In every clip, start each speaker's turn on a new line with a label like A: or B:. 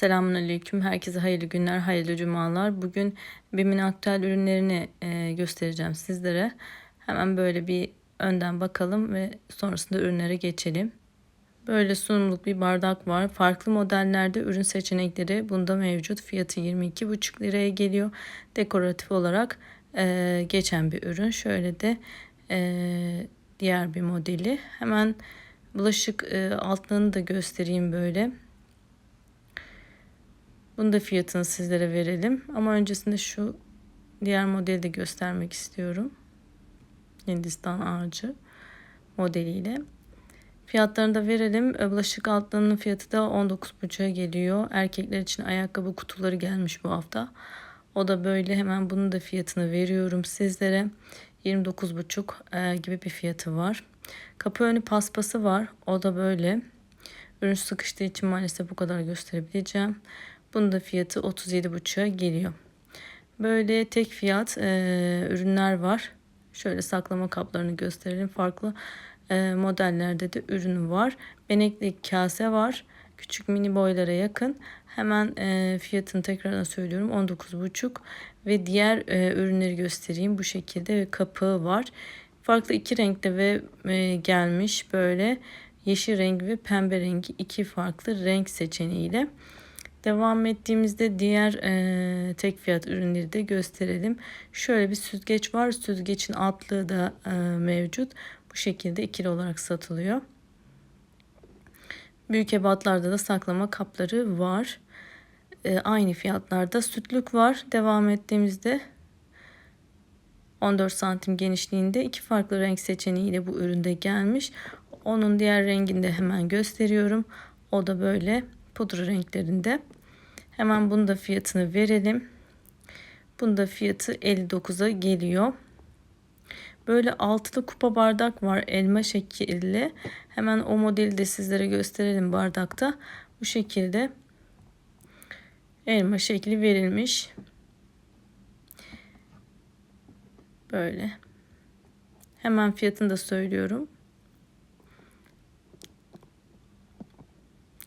A: Selamünaleyküm. Herkese hayırlı günler, hayırlı cumalar. Bugün BİM'in aktüel ürünlerini e, göstereceğim sizlere. Hemen böyle bir önden bakalım ve sonrasında ürünlere geçelim. Böyle sunumluk bir bardak var. Farklı modellerde ürün seçenekleri bunda mevcut. Fiyatı 22,5 liraya geliyor. Dekoratif olarak e, geçen bir ürün. Şöyle de e, diğer bir modeli. Hemen bulaşık e, altlığını da göstereyim böyle. Bunu da fiyatını sizlere verelim. Ama öncesinde şu diğer modeli de göstermek istiyorum. Hindistan ağacı modeliyle. Fiyatlarını da verelim. Bulaşık altlığının fiyatı da 19,5'a geliyor. Erkekler için ayakkabı kutuları gelmiş bu hafta. O da böyle hemen bunun da fiyatını veriyorum sizlere. 29,5 e, gibi bir fiyatı var. Kapı önü paspası var. O da böyle. Ürün sıkıştığı için maalesef bu kadar gösterebileceğim. Bunun da fiyatı 37,5'a geliyor. Böyle tek fiyat e, ürünler var. Şöyle saklama kaplarını gösterelim. Farklı e, modellerde de ürün var. Benekli kase var. Küçük mini boylara yakın. Hemen e, fiyatını tekrardan söylüyorum. 19,5 ve diğer e, ürünleri göstereyim. Bu şekilde ve kapağı var. Farklı iki renkte ve e, gelmiş böyle yeşil rengi ve pembe rengi iki farklı renk seçeneğiyle. Devam ettiğimizde diğer e, tek fiyat ürünleri de gösterelim. Şöyle bir süzgeç var. Süzgecin altlığı da e, mevcut. Bu şekilde ikili olarak satılıyor. Büyük ebatlarda da saklama kapları var. E, aynı fiyatlarda sütlük var. Devam ettiğimizde 14 santim genişliğinde iki farklı renk seçeneğiyle bu üründe gelmiş. Onun diğer rengini de hemen gösteriyorum. O da böyle pudra renklerinde. Hemen bunu da fiyatını verelim. Bunda fiyatı 59'a geliyor. Böyle altılı kupa bardak var elma şekilli. Hemen o modeli de sizlere gösterelim bardakta. Bu şekilde elma şekli verilmiş. Böyle. Hemen fiyatını da söylüyorum.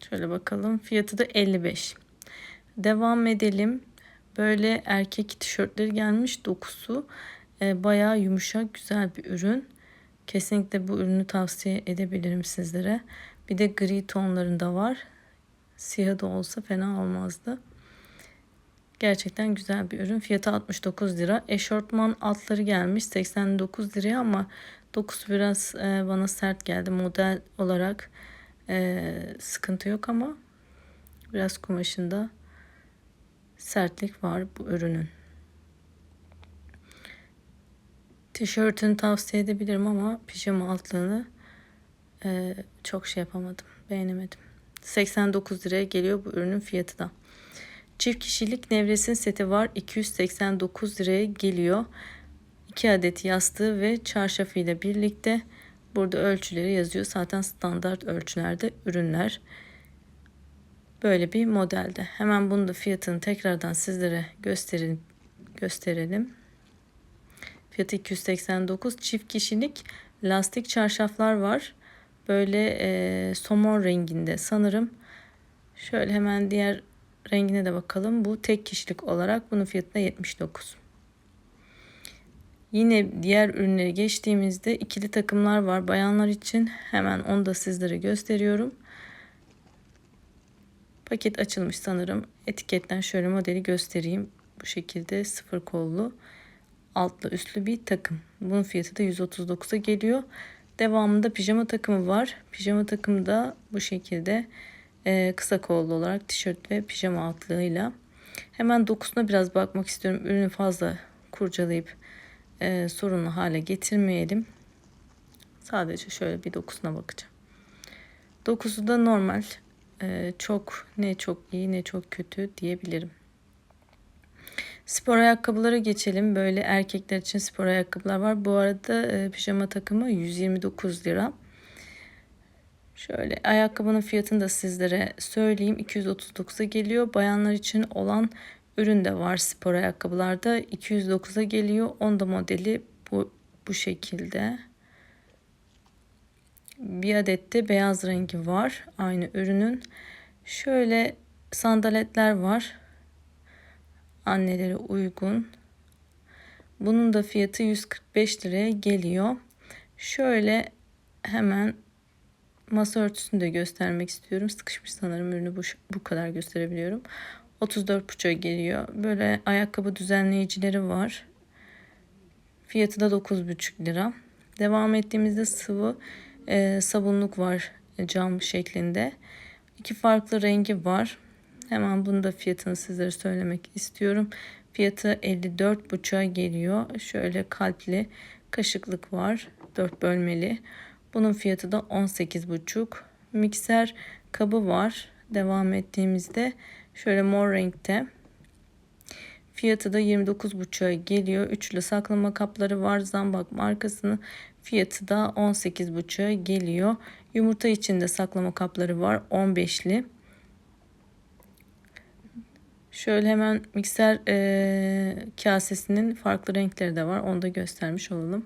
A: Şöyle bakalım. Fiyatı da 55. Devam edelim. Böyle erkek tişörtleri gelmiş. Dokusu e, bayağı yumuşak güzel bir ürün. Kesinlikle bu ürünü tavsiye edebilirim sizlere. Bir de gri tonlarında var. Siyah da olsa fena olmazdı. Gerçekten güzel bir ürün. Fiyatı 69 lira. Eşortman altları gelmiş 89 liraya ama dokusu biraz e, bana sert geldi. Model olarak e, sıkıntı yok ama biraz kumaşında sertlik var bu ürünün. Tişörtünü tavsiye edebilirim ama pijama altlığını e, çok şey yapamadım. Beğenemedim. 89 liraya geliyor bu ürünün fiyatı da. Çift kişilik nevresin seti var. 289 liraya geliyor. 2 adet yastığı ve çarşafıyla birlikte burada ölçüleri yazıyor. Zaten standart ölçülerde ürünler. Böyle bir modelde. Hemen bunu da fiyatını tekrardan sizlere gösterelim. gösterelim. Fiyatı 289 çift kişilik lastik çarşaflar var. Böyle e, somon renginde sanırım. Şöyle hemen diğer rengine de bakalım. Bu tek kişilik olarak bunun fiyatı da 79. Yine diğer ürünleri geçtiğimizde ikili takımlar var bayanlar için. Hemen onu da sizlere gösteriyorum. Paket açılmış sanırım. Etiketten şöyle modeli göstereyim. Bu şekilde sıfır kollu altlı üstlü bir takım. Bunun fiyatı da 139'a geliyor. Devamında pijama takımı var. Pijama takımı da bu şekilde e, kısa kollu olarak tişört ve pijama altlığıyla. Hemen dokusuna biraz bakmak istiyorum. Ürünü fazla kurcalayıp e, sorunlu hale getirmeyelim. Sadece şöyle bir dokusuna bakacağım. Dokusu da normal e, çok ne çok iyi ne çok kötü diyebilirim. Spor ayakkabılara geçelim. Böyle erkekler için spor ayakkabılar var. Bu arada e, pijama takımı 129 lira. Şöyle ayakkabının fiyatını da sizlere söyleyeyim. 239'a geliyor. Bayanlar için olan ürün de var spor ayakkabılarda. 209'a geliyor. Onda modeli bu, bu şekilde. Bir adet de beyaz rengi var aynı ürünün. Şöyle sandaletler var. Annelere uygun. Bunun da fiyatı 145 liraya geliyor. Şöyle hemen masa örtüsünü de göstermek istiyorum. Sıkışmış sanırım ürünü bu, bu kadar gösterebiliyorum. 34,5'a geliyor. Böyle ayakkabı düzenleyicileri var. Fiyatı da 9,5 lira. Devam ettiğimizde sıvı e, sabunluk var cam şeklinde. İki farklı rengi var. Hemen bunu da fiyatını sizlere söylemek istiyorum. Fiyatı 54,5'a geliyor. Şöyle kalpli kaşıklık var. 4 bölmeli. Bunun fiyatı da 18,5. Mikser kabı var. Devam ettiğimizde şöyle mor renkte. Fiyatı da 29,5'a geliyor. Üçlü saklama kapları var. Zambak markasının fiyatı da 18,5'a geliyor. Yumurta içinde saklama kapları var. 15'li. Şöyle hemen mikser e, kasesinin farklı renkleri de var. Onu da göstermiş olalım.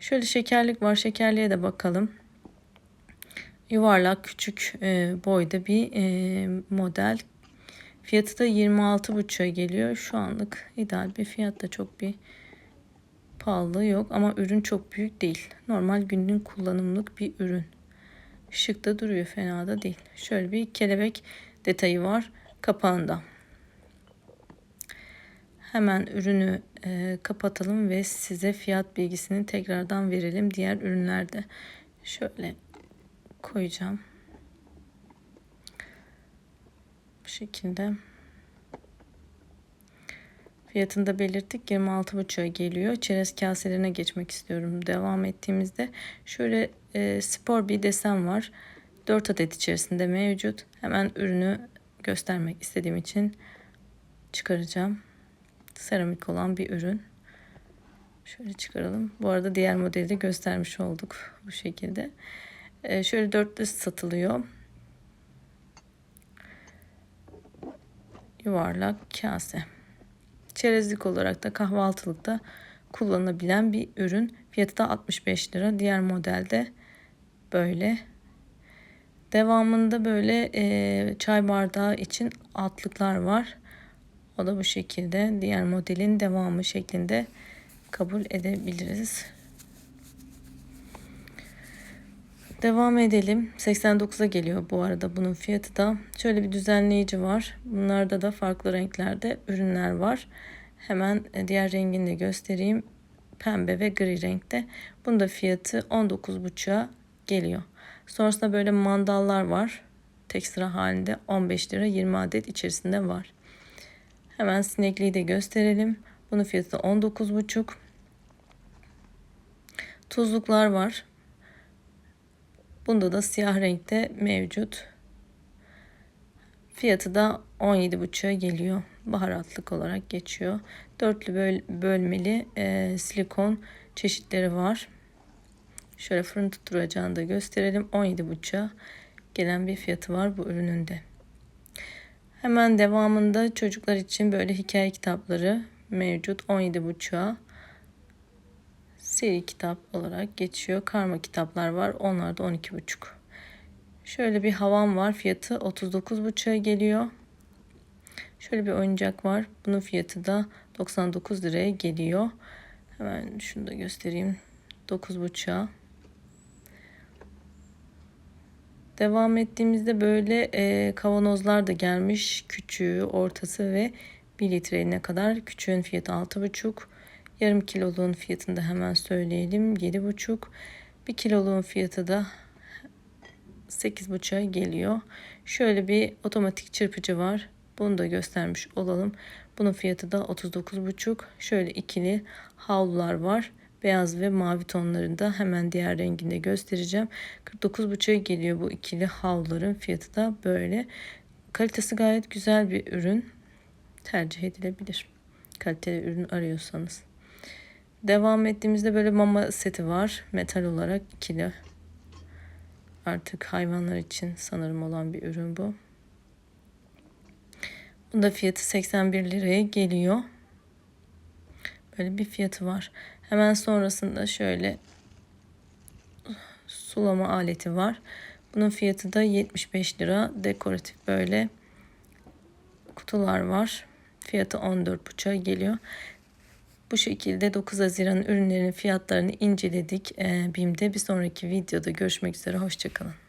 A: Şöyle şekerlik var. Şekerliğe de bakalım. Yuvarlak küçük e, boyda bir e, model. Fiyatı da 26,5'a geliyor. Şu anlık ideal bir fiyatta çok bir pahalı yok ama ürün çok büyük değil. Normal günlük kullanımlık bir ürün. Şık da duruyor fena da değil. Şöyle bir kelebek detayı var kapağında. Hemen ürünü e, kapatalım ve size fiyat bilgisini tekrardan verelim. Diğer ürünlerde şöyle koyacağım. Bu şekilde. Fiyatını da belirttik. 26,5'a geliyor. Çerez kaselerine geçmek istiyorum. Devam ettiğimizde şöyle e, spor bir desen var. 4 adet içerisinde mevcut. Hemen ürünü göstermek istediğim için çıkaracağım. Seramik olan bir ürün. Şöyle çıkaralım. Bu arada diğer modeli de göstermiş olduk bu şekilde. E, şöyle dörtlü satılıyor. Yuvarlak kase. Çerezlik olarak da kahvaltılıkta kullanılabilen bir ürün. Fiyatı da 65 lira. Diğer modelde böyle. Devamında böyle e, çay bardağı için altlıklar var. O da bu şekilde. Diğer modelin devamı şeklinde kabul edebiliriz. Devam edelim. 89'a geliyor bu arada bunun fiyatı da. Şöyle bir düzenleyici var. Bunlarda da farklı renklerde ürünler var. Hemen e, diğer rengini de göstereyim. Pembe ve gri renkte. Bunun da fiyatı 19,5'a geliyor. Sonrasında böyle mandallar var. Tek sıra halinde 15 lira 20 adet içerisinde var. Hemen sinekliği de gösterelim. Bunun fiyatı 19,5. Tuzluklar var. Bunda da siyah renkte mevcut. Fiyatı da 17,5'a geliyor. Baharatlık olarak geçiyor. Dörtlü böl bölmeli e, silikon çeşitleri var. Şöyle fırın tutturacağını da gösterelim. 17,5'a gelen bir fiyatı var bu ürünün de. Hemen devamında çocuklar için böyle hikaye kitapları mevcut 17,5'a seri kitap olarak geçiyor. Karma kitaplar var. Onlar da 12,5. Şöyle bir havam var. Fiyatı 39,5'a geliyor. Şöyle bir oyuncak var. Bunun fiyatı da 99 liraya geliyor. Hemen şunu da göstereyim. 9,5'a. Devam ettiğimizde böyle e, kavanozlar da gelmiş. Küçüğü, ortası ve 1 litreye kadar. Küçüğün fiyatı 6,5. Yarım kiloluğun fiyatını da hemen söyleyelim. 7,5. Bir kiloluğun fiyatı da 8,5'a geliyor. Şöyle bir otomatik çırpıcı var. Bunu da göstermiş olalım. Bunun fiyatı da 39,5. Şöyle ikili havlular var. Beyaz ve mavi tonlarında hemen diğer renginde göstereceğim. 49,5'a geliyor bu ikili havluların fiyatı da böyle. Kalitesi gayet güzel bir ürün. Tercih edilebilir. Kaliteli ürün arıyorsanız. Devam ettiğimizde böyle mama seti var. Metal olarak ikili. Artık hayvanlar için sanırım olan bir ürün bu. Bunda fiyatı 81 liraya geliyor. Böyle bir fiyatı var. Hemen sonrasında şöyle sulama aleti var. Bunun fiyatı da 75 lira. Dekoratif böyle kutular var. Fiyatı 14,5'a geliyor. Bu şekilde 9 Haziran ürünlerin fiyatlarını inceledik BİM'de. Bir sonraki videoda görüşmek üzere. Hoşçakalın.